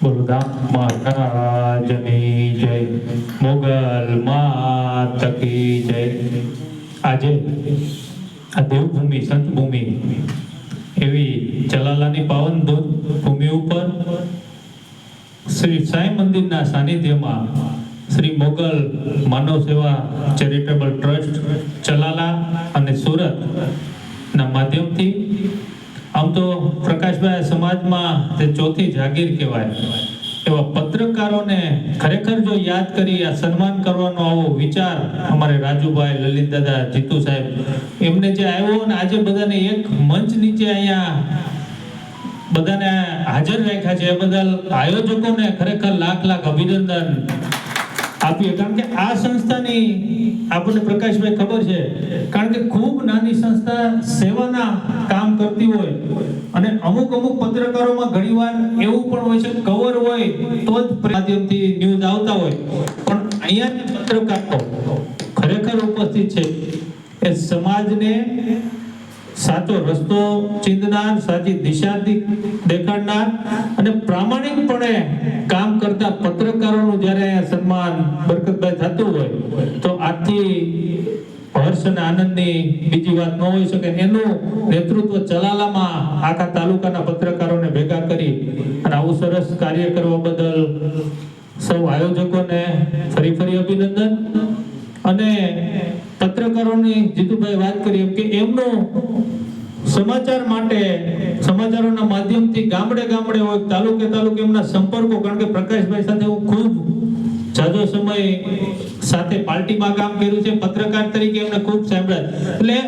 દામ મહારાજની જય, મોગલ માત કી જય. આજે દેવભૂમિ, સંતભૂમિ, એવી ચલાલાની પાવન ભૂમિ ઉપર શ્રી સાંઈ મંદિરના સાનિધ્યમાં શ્રી મોગલ માનવ સેવા ચેરિટેબલ ટ્રસ્ટ ચલાલા અને સુરત ના માધ્યમથી આમ તો સમાજમાં તે ચોથી જાગીર કહેવાય. એવા પત્રકારોને ખરેખર જો યાદ કરી આ સન્માન કરવાનો આવો વિચાર અમારે રાજુભાઈ લલિત દાદા જીતુ સાહેબ, એમને જે આવ્યો અને આજે બધાને એક મંચ નીચે અહીંયા બધાને હાજર રાખ્યા છે. એ બદલ આયોજકોને ખરેખર લાખ લાખ અભિનંદન આપીએ. કારણ કે આ સંસ્થાની આપણને પ્રકાશભાઈ ખબર છે. કારણ કે ખૂબ નાની સંસ્થા સેવાના અને અમુક અમુક પત્રકારોમાં ઘણીવાર એવું પણ હોય છે કવર હોય તો જ માધ્યમથી ન્યૂઝ આવતા હોય. પણ અહીંયા પત્રકારો ખરેખર ઉપસ્થિત છે એ સમાજને સાચો રસ્તો ચિંતનાર, સાચી દિશા દેખાડનાર અને પ્રામાણિકપણે કામ કરતા પત્રકારોનું જ્યારે સન્માન બરકતભાઈ થતું હોય, તો આથી હર્ષ અને આનંદની બીજી વાત ન હોઈ શકે. એનું નેતૃત્વ ચલાલામાં આખા તાલુકાના પત્રકારોને ભેગા કરી અને આવું સરસ કાર્ય કરવા બદલ સૌ આયોજકોને ફરી ફરી અભિનંદન. અને પત્રકારોની જીતુભાઈ વાત કરી કે એમનું સમાચાર માટે સમાચારોના માધ્યમથી ગામડે ગામડે હોય, તાલુકે તાલુકે એમના સંપર્કો, કારણ કે પ્રકાશભાઈ સાથે હું ખૂબ જાજો સમય સાથે પાર્ટીમાં કામ કર્યું છે. પત્રકાર તરીકે એમને ખૂબ સાંભળ્યા. એટલે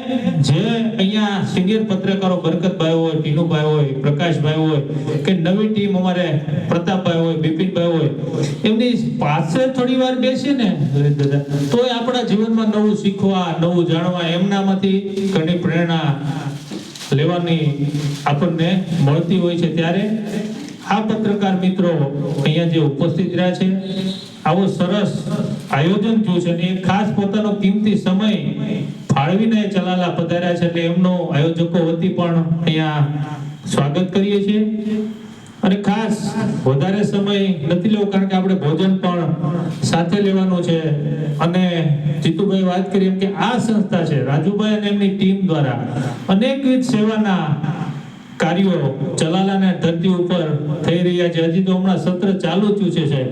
જે અહીંયા સિનિયર પત્રકારો બરકતભાઈ હોય, ટીનુભાઈ હોય, પ્રકાશભાઈ હોય, કે નવી ટીમ અમારે પ્રતાપભાઈ હોય, બિપિનભાઈ હોય, એમની પાસે થોડી વાર બેસીએ ને તો એ આપણા જીવનમાં નવું શીખવા, નવું જાણવા, એમનામાંથી ઘણી પ્રેરણા લેવાની આપણને મળતી હોય છે. ત્યારે આ પત્રકાર મિત્રો અહીંયા જે ઉપસ્થિત રહ્યા છે, આવો સરસ આયોજન થયું છે અને ખાસ પોતાનો કિંમતી સમય ફાળવીને ચલાલા પધાર્યા છે એટલે એમનો આયોજકો વતી પણ અહીંયા સ્વાગત કરીએ છીએ. અને ખાસ વધારે સમય નથી લેવો કારણ કે આપણે ભોજન પણ સાથે લેવાનું છે. અને જીતુભાઈ વાત કરી એમ કે આ સંસ્થા છે, રાજુભાઈ અને એમની ટીમ દ્વારા અનેકવિધ સેવાના કાર્યો ચલાલાના ધરતી ઉપર થઈ રહ્યા છે. હજી તો હમણાં સત્ર ચાલુ થયું છે સાહેબ.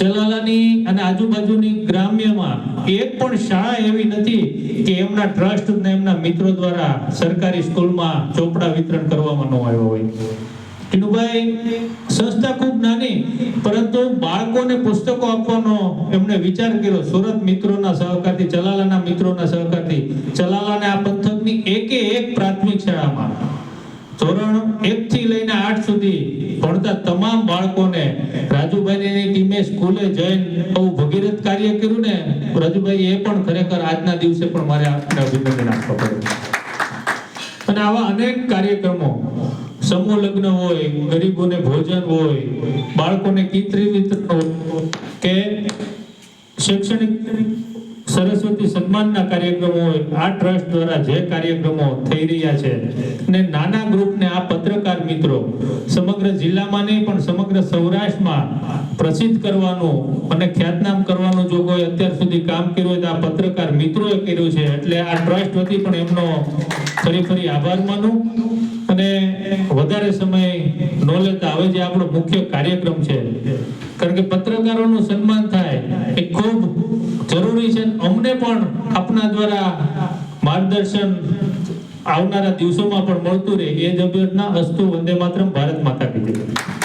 ચલાલાની અને આજુબાજુની ગ્રામ્યમાં એક પણ શાળા એવી નથી કે એમના ટ્રસ્ટ ને એમના મિત્રો દ્વારા સરકારી સ્કૂલમાં ચોપડા વિતરણ કરવામાં ન આવ્યો હોય. ટીનુભાઈ, સંસ્થા ખૂબ નાની, પરંતુ બાળકોને પુસ્તકો આપવાનો એમણે વિચાર કર્યો. સુરત મિત્રોના સહકારથી, ચલાલાના મિત્રોના સહકારથી, ચલાલાના આ પંથકની એકે એક પ્રાથમિક શાળામાં ધોરણ એક થી લઈને આઠ સુધી ભણતા તમામ બાળકોને રાજુભાઈની ટીમે સ્કૂલે જઈને બહુ ભગીરથ કાર્ય કર્યું ને રાજુભાઈ એ પણ ખરેખર આજના દિવસે પણ મારે આપને અભિનંદન આપવા પડ્યું. અને આવા અનેક કાર્યક્રમો, સમૂહ લગ્ન હોય, ગરીબોને ભોજન હોય, બાળકોને કિતરી વિતરણ કે શૈક્ષણિક સરસ્વતી સન્માનના કાર્યક્રમો આ ટ્રસ્ટ દ્વારા જે કાર્યક્રમો થઈ રહ્યા છે ને નાના ગ્રુપને આ પત્રકાર મિત્રો સમગ્ર જિલ્લામાં નહીં, પણ સમગ્ર સૌરાષ્ટ્રમાં પ્રસિદ્ધ કરવાનું અને ખ્યાતનામ કરવાનું જો કોઈ અત્યાર સુધી કામ કર્યું હોય તો આ પત્રકાર મિત્રોએ કર્યું છે. એટલે આ ટ્રસ્ટ વતી પણ એમનો ફરી ફરી આભાર માનું અને વધારે સમય ન લેતા હવે જે આપણો મુખ્ય કાર્યક્રમ છે, કારણ કે પત્રકારોનું સન્માન થાય જરૂરી અમને પણ આપના દ્વારા માર્ગદર્શન આવનારા દિવસોમાં પણ મળતું રહે. એ જ અભ્યર્થના અસ્તુ વંદે માતરમ ભારત માતા કી જય.